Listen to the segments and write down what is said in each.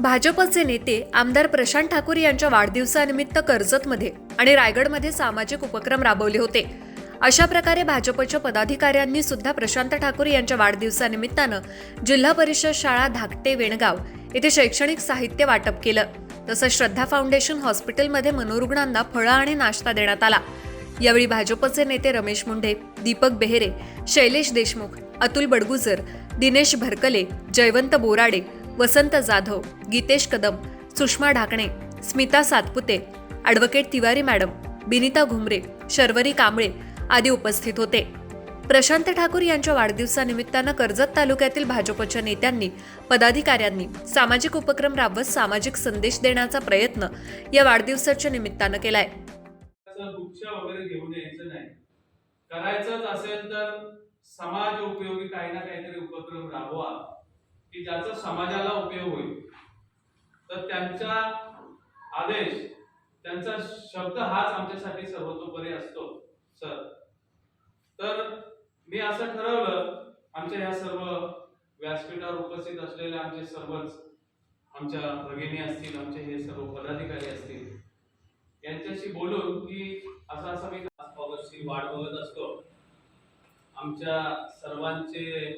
भाजपचे नेते आमदार प्रशांत ठाकूर यांच्या वाढदिवसानिमित्त कर्जतमध्ये आणि रायगडमध्ये सामाजिक उपक्रम राबवले होते. अशा प्रकारे भाजपच्या पदाधिकाऱ्यांनी सुद्धा प्रशांत ठाकूर यांच्या वाढदिवसानिमित्तानं जिल्हा परिषद शाळा धाकटे वेणगाव येथे शैक्षणिक साहित्य वाटप केलं. तसंच श्रद्धा फाउंडेशन हॉस्पिटलमध्ये मनोरुग्णांना फळं आणि नाश्ता देण्यात आला. यावेळी भाजपचे नेते रमेश मुंढे दीपक बेहेरे शैलेश देशमुख अतुल बडगुजर दिनेश भरकले जयवंत बोराडे वसंत जाधव गीतेश कदम सुषमा ढाकणे स्मिता सातपुते ॲडव्होकेट तिवारी मॅडम बिनिता घुमरे शर्वरी कांबळे आदी उपस्थित होते. प्रशांत ठाकूर यांच्या वाढदिवसानिमित्तानं कर्जत तालुक्यातील भाजपच्या नेत्यांनी पदाधिकाऱ्यांनी सामाजिक उपक्रम राबवत सामाजिक संदेश देण्याचा प्रयत्न या वाढदिवसाच्या निमित्तानं केलाय. करायचंच असेल तर समाज उपयोगी काही ना काहीतरी उपक्रम राबवा. की ज्याचा समाजाला उपयोग होईल. तर त्यांचा आदेश त्यांचा शब्द हाच आमच्यासाठी सर्वतोपरी असतो सर. तर मी असं ठरवलं आमच्या ह्या सर्व व्यासपीठावर उपस्थित असलेले आमचे सर्वच आमच्या भगिनी असतील आमचे हे सर्व पदाधिकारी असतील यांच्याशी बोलून की असं असं मी ऑगस्टची वाट बघत असतो. आमच्या सर्वांचे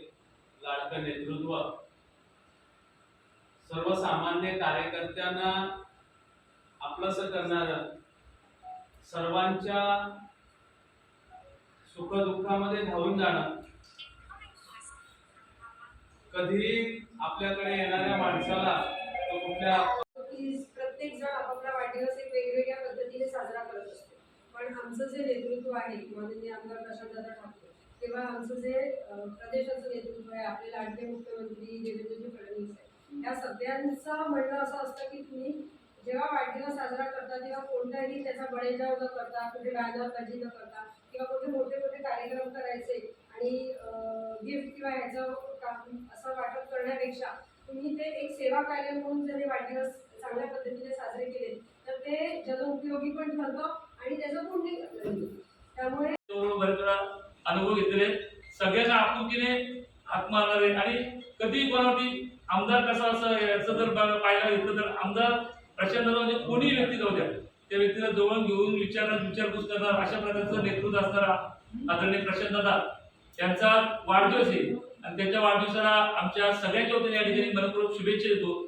लाडकं नेतृत्व सर्वसामान्य कार्यकर्त्यांना आपलंसं करणार सर्वांच्या सुखदुःखामध्ये धावून जाणं कधी आपल्याकडे येणाऱ्या माणसाला तो कुठल्या प्रत्येक जण आपापला वाढदिवस एक वेगवेगळ्या पद्धतीने साजरा करत असतो. पण आमचं जे नेतृत्व आहे माननीय आमदार प्रशांतदादा ठाकरे तेव्हा आमचं जे प्रदेशाचं नेतृत्व आहे आपले लाडके मुख्यमंत्री देवेंद्रजी फडणवीस आहे. या सगळ्यांचं म्हणणं असं असतं की तुम्ही जेव्हा वाढदिवस साजरा करता तेव्हा कोणताही त्याचा बळेजाव न करता कुठे गायनाबाजी न करता किंवा कुठे मोठे मोठे कार्यक्रम करायचे आणि गिफ्ट किंवा ह्याचं काम असं वाटप करण्यापेक्षा तुम्ही ते एक सेवा कार्य म्हणून जर वाढदिवस चांगल्या पद्धतीने साजरे केले तर ते जनउपयोगी पण ठरतं आणि त्याचं पुण्य त्यामुळे अनुभव घेतलेले. सगळ्यांना आपुलकीने हात मारणारे. आणि कधी कोणावरती आमदार कसा असं याचं जर पाहायला घेतलं तर आमदार प्रशांत म्हणजे कोणी व्यक्ती जाऊ द्या. त्या व्यक्तीला जवळ घेऊन विचार विचारपूस करणार अशा प्रकारचं नेतृत्व असणारा आदरणीय प्रशांत दादा वाढदिवस आहे. आणि त्यांच्या वाढदिवसाला आमच्या सगळ्यांच्या वतीने या ठिकाणी मनपूर्वक शुभेच्छा देतो.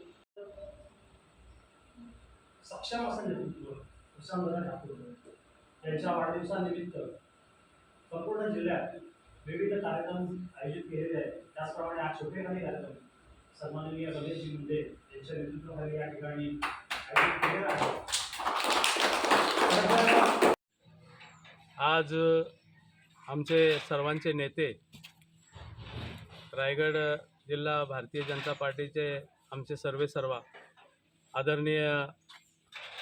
सक्षम असं नेतृत्व प्रशांतदादा ठाकूर वाढदिवसानिमित्त संपूर्ण जिल्ह्यात विविध कार्यक्रम आयोजित केले आहेत त्याचप्रमाणे सन्माननीय रमेशजी मुंडे यांच्या नेतृत्वाखाली या ठिकाणी आज आमचे सर्वांचे नेते रायगड जिल्हा भारतीय जनता पार्टीचे आमचे सर्वे सर्वा आदरणीय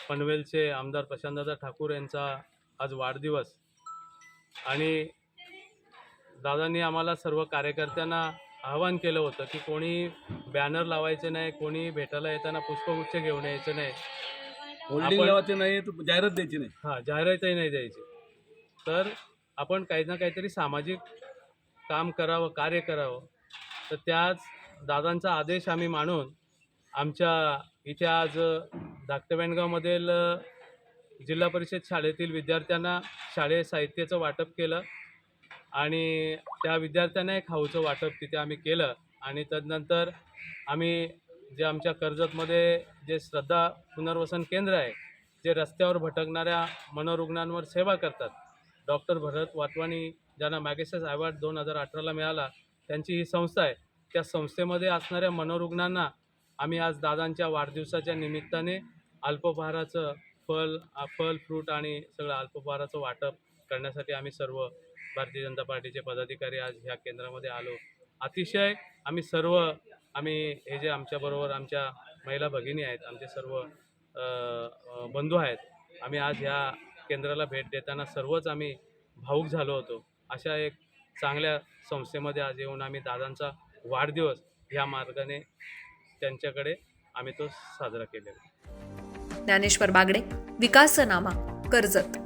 पनवेलचे आमदार प्रशांतदादा ठाकूर यांचा आज वाढदिवस. आणि दादांनी आम्हाला सर्व कार्यकर्त्यांना आवाहन केलं होतं की कोणी बॅनर लावायचे नाही कोणी भेटायला येताना पुष्पगुच्छ घेऊन यायचं नाही. होल्डिंग लावायचे नाही जाहिरात द्यायची नाही. हां जाहिरातही नाही द्यायची. तर आपण काही ना काहीतरी सामाजिक काम करावं कार्य करावं. तर त्याच दादांचा आदेश आम्ही मानून आमच्या इथे आज धाकटवेणगावमधील जिल्हा परिषद शाळेतील विद्यार्थ्यांना शाळेय साहित्याचं वाटप केलं. आणि त्या विद्यार्थ्यांना एक खाऊचं वाटप तिथे आम्ही केलं. आणि तदनंतर आम्ही जे आमच्या कर्जतमध्ये जे श्रद्धा पुनर्वसन केंद्र आहे जे रस्त्यावर भटकणाऱ्या मनोरुग्णांवर सेवा करतात डॉक्टर भरत वाटवाणी ज्यांना मॅगेसेस अवॉर्ड दोन हजार अठराला मिळाला त्यांची ही संस्था आहे. त्या संस्थेमध्ये असणाऱ्या मनोरुग्णांना आम्ही आज दादांच्या वाढदिवसाच्या निमित्ताने अल्पोपहाराचं फल फल फ्रूट आणि सगळं अल्पोपहाराचं वाटप करण्यासाठी आम्ही सर्व भारतीय जनता पार्टीचे पदाधिकारी आज ह्या केंद्रामध्ये आलो. अतिशय आम्ही सर्व आम्ही हे जे आमच्याबरोबर आमच्या महिला भगिनी आहेत आमचे सर्व बंधू आहेत आम्ही आज ह्या केंद्राला भेट देताना सर्वच आम्ही भाऊक झालो होतो. अशा एक चांगल्या संस्थेमध्ये आज येऊन आम्ही दादांचा वाढदिवस ह्या मार्गाने त्यांच्याकडे आम्ही तो साजरा केलेला ज्ञानेश्वर बागडे विकासनामा कर्जत.